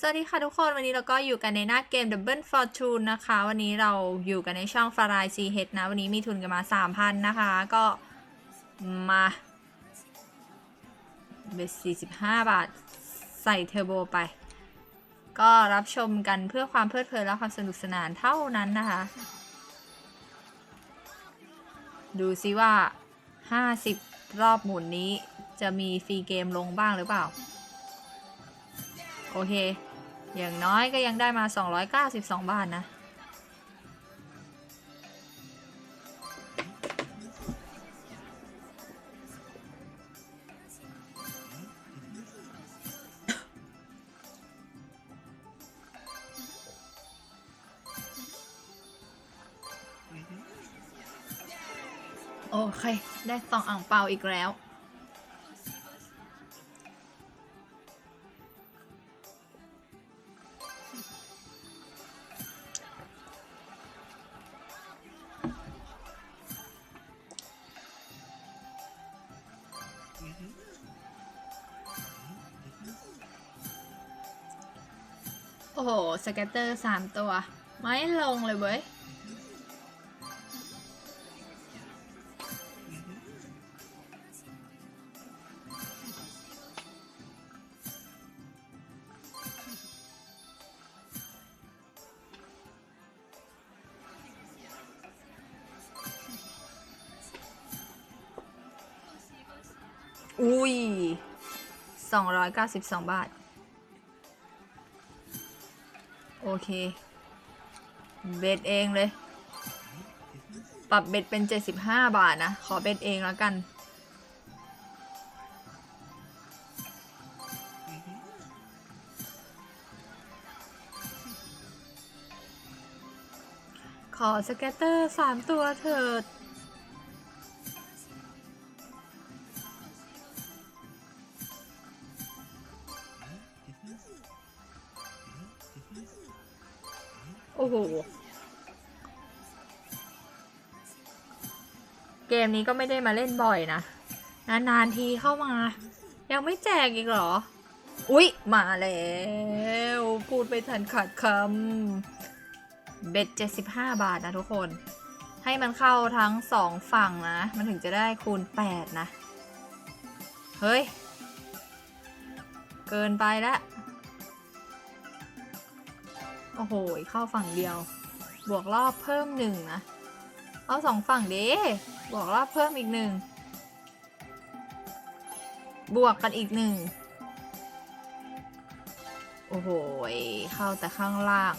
สวัสดีค่ะทุกคนวันนี้เราก็อยู่กันในหน้าเกม Double Fortune นะคะ วันนี้เราอยู่กันในช่อง f a r i CH นะ วันนี้มีทุนกันมา 3,000 นะคะ ก็มาเบส45 บาท ใส่เทอร์โบไป ก็รับชมกันเพื่อความเพลิดเพลินและความสนุกสนานเท่านั้นนะคะ ดูซิว่า 50 รอบหมุนนี้จะมีฟรีเกมลงบ้างหรือเปล่า โอเค อย่างน้อยก็ยังได้มา 292 บาทนะ โอเคได้สองอ่างเปาอีกแล้ว โอ้โหสเก็ตเตอร์สามตัว ไม่ลงเลยเว้ย อุ้ย292บาท โอเค เบ็ดเองเลย ปรับเบ็ดเป็น 75 บาทนะ ขอเบ็ดเองแล้วกัน ขอสเก็ตเตอร์สามตัวเถิด อ้โห เกมนี้ก็ไม่ได้มาเล่นบ่อยนะ นานๆทีเข้ามา ยังไม่แจกอีกเหรอ อุ๊ย มาแล้ว พูดไปทันขาดคำเบ็ด75บาทนะทุกคน ให้มันเข้าทั้งสองฝั่งนะ มันถึงจะได้คูณ8นะ เฮ้ย เกินไปและ โอ้โห เข้าฝั่งเดียว บวกรอบเพิ่มหนึ่งนะ เอาสองฝั่งเด้บวกรอบเพิ่มอีกหนึ่ง บวกกันอีกหนึ่ง โอ้โห เข้าแต่ข้างล่าง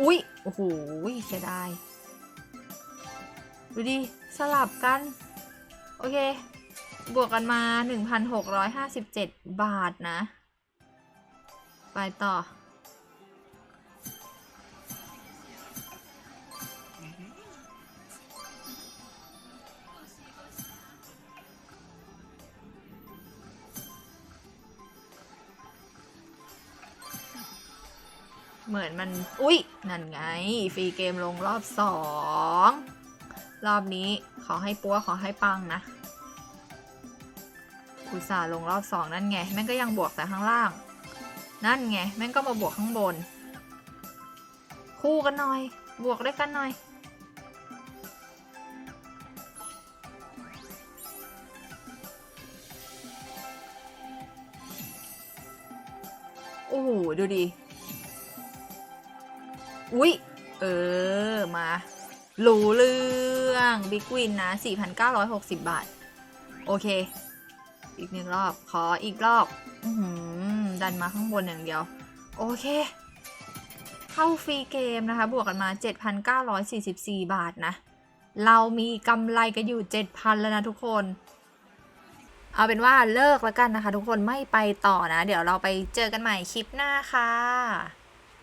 อุ๊ย โอ้โหเสียดาย ดูดิ สลับกัน โอเค บวกกันมา 1,657 บาทนะ ไปต่อ เหมือนมัน อุ๊ย นั่นไง ฟรีเกมลงรอบสอง รอบนี้ขอให้ปัวขอให้ปังนะอุตส่าห์ลงรอบสองนั่นไง แม่งก็ยังบวกแต่ข้างล่าง นั่นไงแม่งก็มาบวกข้างบน คู่กันหน่อย บวกด้วยกันหน่อย โอ้โห ดูดิ อุ๊ย เออ มาหรูเรื่องบิ๊กวินนะ 4,960 บาท โอเค อีกหนึ่งรอบ ขออีกรอบ อือหือ ดันมาข้างบนอย่างเดียว โอเค เข้าฟรีเกมนะคะ บวกกันมา 7,944 บาทนะ เรามีกำไรกันอยู่ 7,000 แล้วนะทุกคน เอาเป็นว่าเลิกแล้วกันนะคะ ทุกคนไม่ไปต่อนะ เดี๋ยวเราไปเจอกันใหม่คลิปหน้าค่ะ